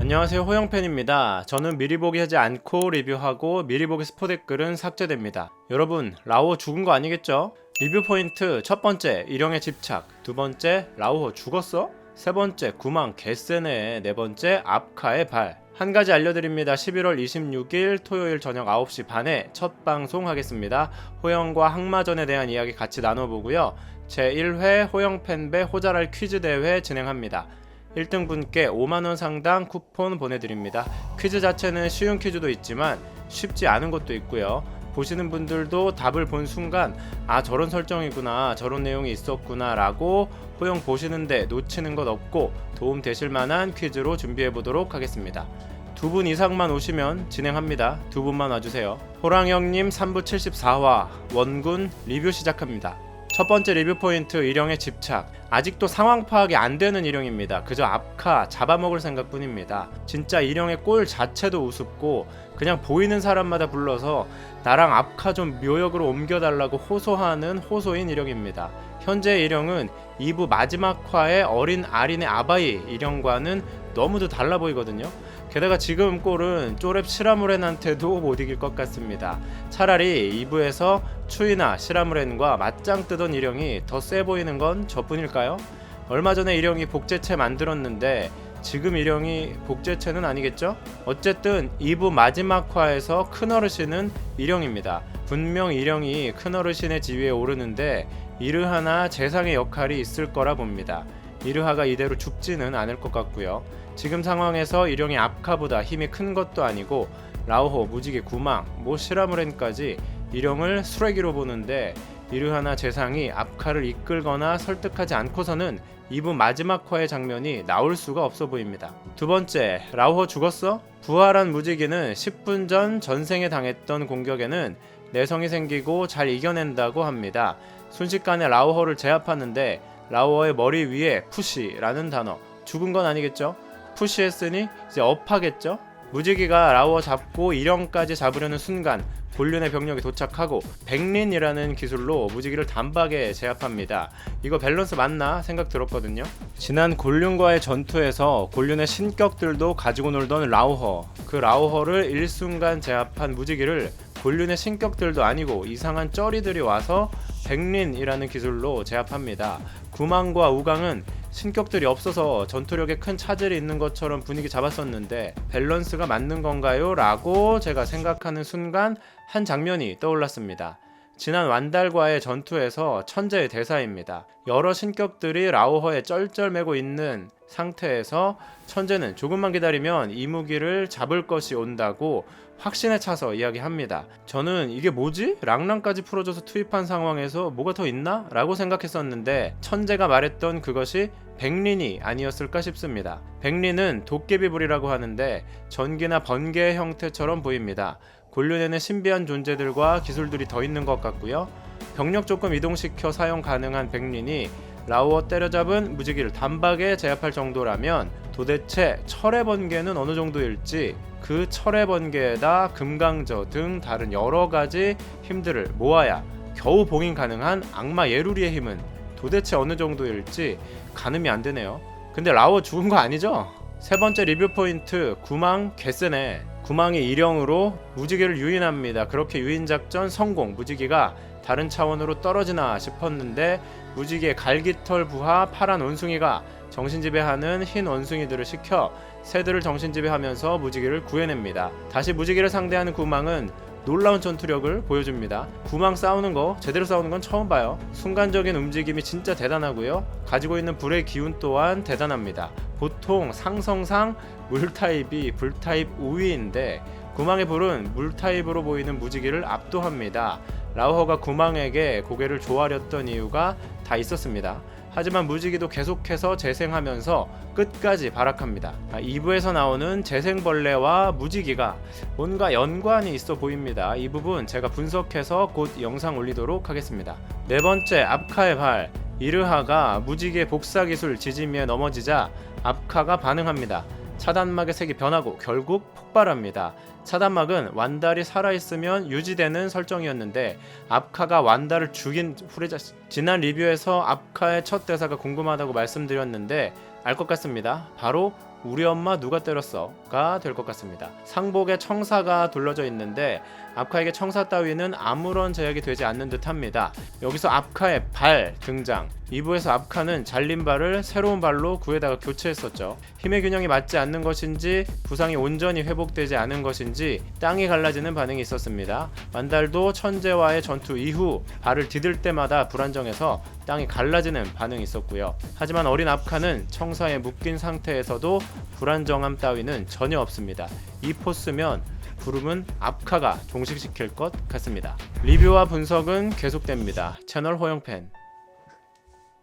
안녕하세요 호영팬입니다. 저는 미리 보기 하지 않고 리뷰하고 미리 보기 스포 댓글은 삭제됩니다. 여러분 라오호 죽은 거 아니겠죠? 리뷰 포인트 첫 번째 일영의 집착 두 번째 라오호 죽었어? 세 번째 구망 개쎄네 네 번째 앞카의 발 한 가지 알려드립니다. 11월 26일 토요일 저녁 9시 반에 첫 방송 하겠습니다. 호영과 항마전에 대한 이야기 같이 나눠보고요. 제1회 호영 팬배 호자랄 퀴즈 대회 진행합니다. 1등 분께 5만원 상당 쿠폰 보내드립니다. 퀴즈 자체는 쉬운 퀴즈도 있지만 쉽지 않은 것도 있고요. 보시는 분들도 답을 본 순간 아 저런 설정이구나 저런 내용이 있었구나 라고 호영 보시는데 놓치는 것 없고 도움 되실 만한 퀴즈로 준비해 보도록 하겠습니다. 두 분 이상만 오시면 진행합니다. 두 분만 와주세요. 호랑형님 3부 74화 원군 리뷰 시작합니다. 첫 번째 리뷰 포인트 일영의 집착. 아직도 상황 파악이 안 되는 일영입니다. 그저 앞카 잡아먹을 생각뿐입니다. 진짜 일영의 골 자체도 우습고 그냥 보이는 사람마다 불러서 나랑 앞카 좀 묘역으로 옮겨달라고 호소하는 호소인 일영입니다. 현재 일영은 2부 마지막 화의 어린 아린의 아바이 일영과는 너무도 달라 보이거든요. 게다가 지금 골은 쪼렙 시라무렌한테도 못 이길 것 같습니다. 차라리 2부에서 추이나 시라무렌과 맞짱 뜨던 일영이 더 세 보이는 건 저뿐일까요? 얼마 전에 일영이 복제체 만들었는데 지금 일영이 복제체는 아니겠죠? 어쨌든 2부 마지막 화에서 큰어르신은 일영입니다. 분명 일영이 큰어르신의 지위에 오르는데 이르하나 재상의 역할이 있을 거라 봅니다. 이르하가 이대로 죽지는 않을 것 같고요. 지금 상황에서 일영이 앞카보다 힘이 큰 것도 아니고 라오호, 무지개, 구망, 모 시라무렌까지 일영을 수레기로 보는데 이르하나 재상이 앞카를 이끌거나 설득하지 않고서는 2부 마지막 화의 장면이 나올 수가 없어 보입니다. 두 번째, 라오호 죽었어? 부활한 무지개는 10분 전 전생에 당했던 공격에는 내성이 생기고 잘 이겨낸다고 합니다. 순식간에 라오호를 제압하는데 라오어의 머리 위에 푸시라는 단어 죽은 건 아니겠죠? 푸시했으니 이제 업하겠죠? 무지개가 라오어 잡고 일영까지 잡으려는 순간 곤륜의 병력이 도착하고 백린이라는 기술로 무지개를 단박에 제압합니다. 이거 밸런스 맞나 생각 들었거든요. 지난 곤륜과의 전투에서 곤륜의 신격들도 가지고 놀던 라오허 그 라오허를 일순간 제압한 무지개를 곤륜의 신격들도 아니고 이상한 쩌리들이 와서 백린이라는 기술로 제압합니다. 구망과 우강은 신격들이 없어서 전투력에 큰 차질이 있는 것처럼 분위기 잡았었는데 밸런스가 맞는 건가요? 라고 제가 생각하는 순간 한 장면이 떠올랐습니다. 지난 완달과의 전투에서 천재의 대사입니다. 여러 신격들이 라오허에 쩔쩔매고 있는 상태에서 천재는 조금만 기다리면 이 무기를 잡을 것이 온다고 확신에 차서 이야기합니다. 저는 이게 뭐지? 랑랑까지 풀어줘서 투입한 상황에서 뭐가 더 있나? 라고 생각했었는데 천재가 말했던 그것이 백린이 아니었을까 싶습니다. 백린은 도깨비불이라고 하는데 전기나 번개의 형태처럼 보입니다. 곤륜에는 신비한 존재들과 기술들이 더 있는 것 같고요. 병력 조금 이동시켜 사용 가능한 백린이 라오어 때려잡은 무지개를 단박에 제압할 정도라면 도대체 철의 번개는 어느 정도일지 그 철의 번개에다 금강저 등 다른 여러 가지 힘들을 모아야 겨우 봉인 가능한 악마 예루리의 힘은 도대체 어느 정도일지 가늠이 안 되네요. 근데 라오어 죽은 거 아니죠? 세 번째 리뷰 포인트 구망 개쓰네. 구망이 일형으로 무지개를 유인합니다. 그렇게 유인 작전 성공. 무지개가 다른 차원으로 떨어지나 싶었는데 무지개 갈기털 부하 파란 원숭이가 정신지배하는 흰 원숭이들을 시켜 새들을 정신지배하면서 무지개를 구해냅니다. 다시 무지개를 상대하는 구망은 놀라운 전투력을 보여줍니다. 구망 싸우는 거 제대로 싸우는 건 처음 봐요. 순간적인 움직임이 진짜 대단하고요. 가지고 있는 불의 기운 또한 대단합니다. 보통 상성상 물 타입이 불 타입 우위인데 구망의 불은 물 타입으로 보이는 무지개를 압도합니다. 라우허가 구망에게 고개를 조아렸던 이유가 다 있었습니다. 하지만 무지개도 계속해서 재생하면서 끝까지 발악합니다. 2부에서 나오는 재생벌레와 무지개가 뭔가 연관이 있어 보입니다. 이 부분 제가 분석해서 곧 영상 올리도록 하겠습니다. 네 번째, 앞카의 발. 이르하가 무지개 복사 기술 지짐에 넘어지자 앞카가 반응합니다. 차단막의 색이 변하고 결국 폭발합니다. 차단막은 완달이 살아있으면 유지되는 설정이었는데 앞카가 완달을 죽인 후레자 지난 리뷰에서 앞카의 첫 대사가 궁금하다고 말씀드렸는데 알 것 같습니다. 바로 우리 엄마 누가 때렸어가 될 것 같습니다. 상복에 청사가 둘러져 있는데 압카에게 청사 따위는 아무런 제약이 되지 않는 듯합니다. 여기서 압카의 발 등장. 2부에서 압카는 잘린 발을 새로운 발로 구에다가 교체했었죠. 힘의 균형이 맞지 않는 것인지 부상이 온전히 회복되지 않은 것인지 땅이 갈라지는 반응이 있었습니다. 만달도 천재와의 전투 이후 발을 디딜 때마다 불안정해서 땅이 갈라지는 반응이 있었고요. 하지만 어린 압카는 청사에 묶인 상태에서도 불안정함 따위는 전혀 없습니다. 이 포스면 부름은 압카가 종식시킬 것 같습니다. 리뷰와 분석은 계속됩니다. 채널 호영팬